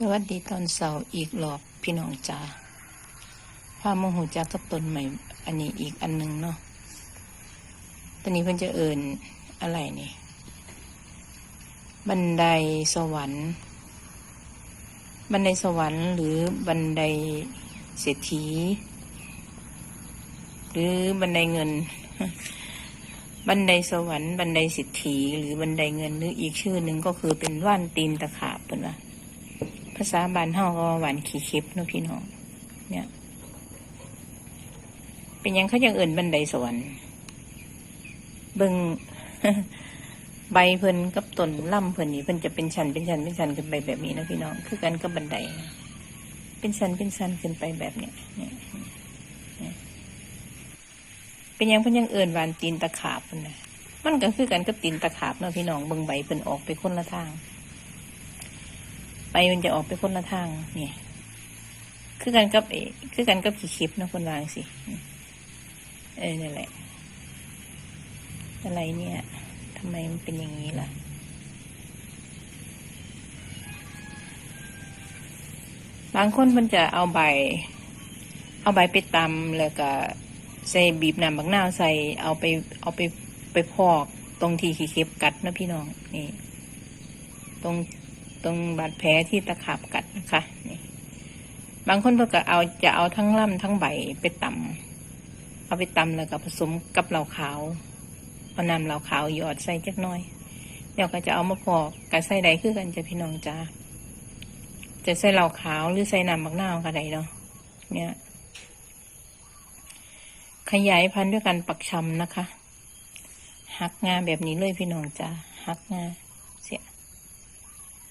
สวัสดีตอนเสาร์อีกรอบพี่น้องจ๋าพาโมโหจักกับต้นใหม่ อันนี้อีกอันหนึ่งเนาะตอนนี้เพิ่นจะเอินอะไรนี่ บันไดสวรรค์ บันไดสวรรค์หรือบันไดเศรษฐี หรือบันไดเงิน บันไดสวรรค์ บันไดสิทธีหรือบันไดเงินหรืออีกชื่อหนึ่งก็คือเป็นว่านตีนตะขาบเป็นว่า ภาษาบานเฮาก็ว่าหวานขี้เข็บเนาะพี่น้อง เนี่ย เป็นยังเขายังเอิ่นบันไดสวรรค์เบิ่งใบเพิ่นกับต้นล่ำเพิ่นนี่เพิ่นจะเป็นชั้นเป็นชั้นเป็นชั้นขึ้นไปแบบนี้นะพี่น้อง คือกันกับบันได เป็นชั้นเป็นชั้นขึ้นไปแบบเนี้ยเนี่ยเป็นยังเพิ่นยังเอิ่นหวานตีนตะขาบเพิ่นนะมันก็คือกันกับตีนตะขาบเนาะพี่น้องเบิ่งใบเพิ่นออกไปคนละทาง ไปมันจะออกไปคนละทางเนี่ยคือกันกับเอคือกันกับขี่คลิปนะคนวางสิเออนั่นแหละ อะไรเนี่ยทำไมมันเป็นอย่างนี้ล่ะบางคนมันจะเอาใบ เอาใบไปตำแล้วก็ใส่บีบน้ำบักนาวใส่เอาไปเอาไปไปพอกตรงที่ขี้เข็บกัดนะพี่น้องนี่ ตรง ตรงบาดแผลที่ตะขาบกัดนะคะนี่บางคนเพื่อก็เอาจะเอาทั้งล่ำทั้งใบไปตำเอาไปตำแล้วก็ผสมกับเหล้าขาวเอานำเหล้าขาวหยอดใส่จักน้อยเดี๋ยวก็จะเอามาพอกกับใส่ใดคือกันจะพี่น้องจ้าจะใส่เหล้าขาวหรือใส่น้ำมักนาวก็ได้เนาะเนี่ยขยายพันธุ์ด้วยการปักชำนะคะ หักงาแบบนี้เลยพี่น้องจ้าหักงาเสีย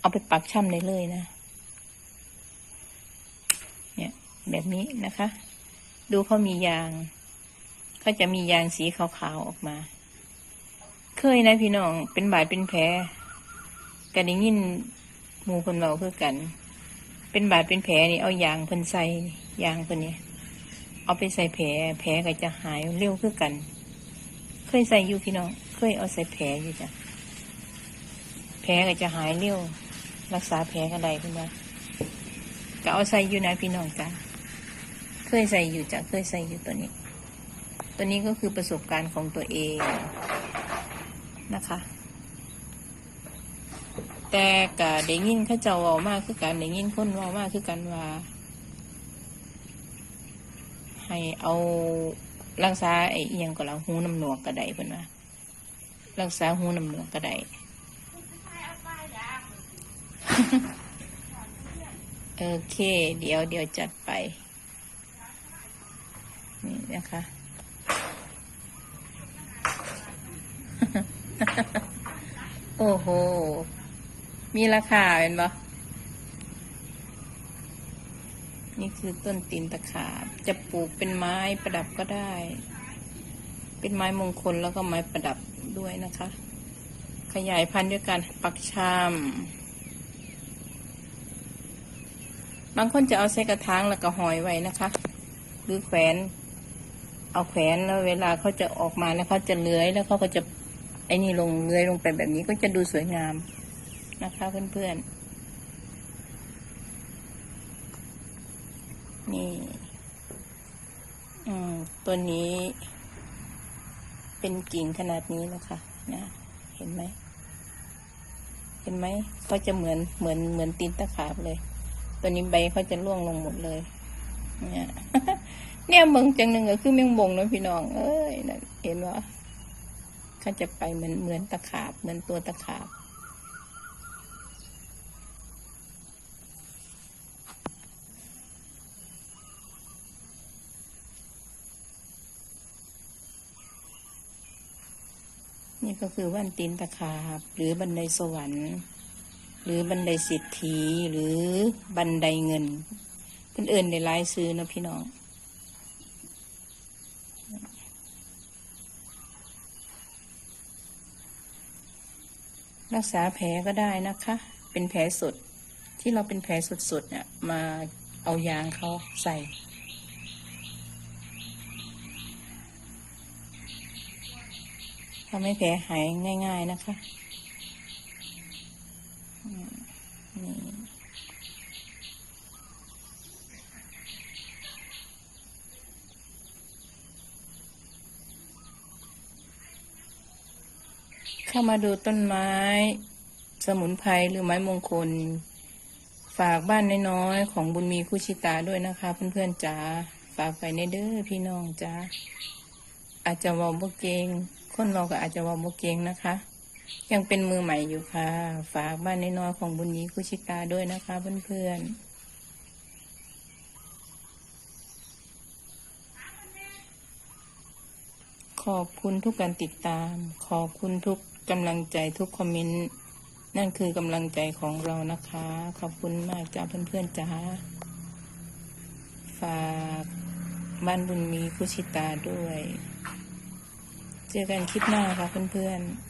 เอาไปปักช่ำได้เลยนะ เนี่ยแบบนี้นะคะ ดูเขามียางเขาจะมียางสีขาวๆออกมา เคยนะพี่น้องเป็นบาดเป็นแผลกระดิ่งยินหมูคนเราคือกัน เป็นบาดเป็นแผลนี่เอายางเพิ่นใส่ยางเพิ่นเนี่ยเอาไปใส่แผลแผลก็จะหายเร็วคือกัน เคยใส่อยู่พี่น้อง เคยเอาใส่แผลอยู่จ้ะแผลก็จะหายเร็ว รักษาแผลกันได้คุณว่าก็เอาใส่อยู่นะพี่น้องจ้ะเคยใส่อยู่จ้ะเคยใส่อยู่ตัวนี้ ตัวนี้ก็คือประสบการณ์ของตัวเองนะคะ แต่กะได้ยินข้าเจ้าเว้ามากคือกันได้ยินคนเว้ามากคือกันว่า ให้เอารักษาไอ้เอียงก็แล้วหูน้ำหนวกกระไดเพิ่นว่ารักษาหูน้ำหนวกกระได โอเค เดี๋ยวเดี๋ยวจัดไป นี่นะคะ โอ้โห มีราคาเป็นปะนี่คือต้นตีนตะขาบ จะปลูกเป็นไม้ประดับก็ได้ เป็นไม้มงคลแล้วก็ไม้ประดับด้วยนะคะ ขยายพันธุ์ด้วยการปักชาม บางคนจะเอาใส่กระถางแล้วก็หอยไว้นะคะ หรือแขวน เอาแขวนแล้วเวลาเขาจะออกมาแล้วเขาจะเลื้อยแล้วเขาก็จะไอ้นี่ลงเลื้อยลงไปแบบนี้ก็จะดูสวยงามนะคะเพื่อนๆ นี่ อืมตัวนี้ เป็นกิ่งขนาดนี้นะคะนะเห็นไหม เห็นไหมเขาจะเหมือนเหมือนเหมือนตีนตะขาบเลย ตัวนี้ใบเขาจะร่วงลงหมดเลย เนี่ยเนี่ยเมืองจังหนึ่งก็คือเมืองบงนะพี่น้อง เอ้ยเห็นว่าเขาจะไปเหมือนเหมือนตะขาบ เหมือนตัวตะขาบนี่ก็คือว่านตีนตะขาบ หรือบันไดสวรรค์ หรือบันไดสิทธีหรือบันไดเงินเพื่นเอื่นในลายซื้อนะพี่น้องรักษาแผลก็ได้นะคะ เป็นแผลสด ที่เราเป็นแผลสดๆเนี่ย มาเอายางเขาใส่ ทำให้แผลหายง่าย ๆ นะคะ เข้ามาดูต้นไม้ สมุนไพรหรือไม้มงคล ฝากบ้านน้อยๆของบุญมีคุชิตาด้วยนะคะ เพื่อนๆจ๋าฝากไปในเด้อพี่น้องจ๋าอาจจะวอบบเกงคนเราก็อาจจะวอบบเกงนะคะ ยังเป็นมือใหม่อยู่ค่ะ ฝากบ้านใน้อยของบุญมีคุชิตาด้วยนะคะเพื่อนๆขอบคุณทุกการติดตาม ขอบคุณทุกกำลังใจทุกคอมเมนต์ นั่นคือกำลังใจของเรานะคะ ขอบคุณมากจ้าเพื่อนๆจ้าฝากบ้านบุญมีคุชิตาด้วย เจอกันคลิปหน้าค่ะเพื่อนๆ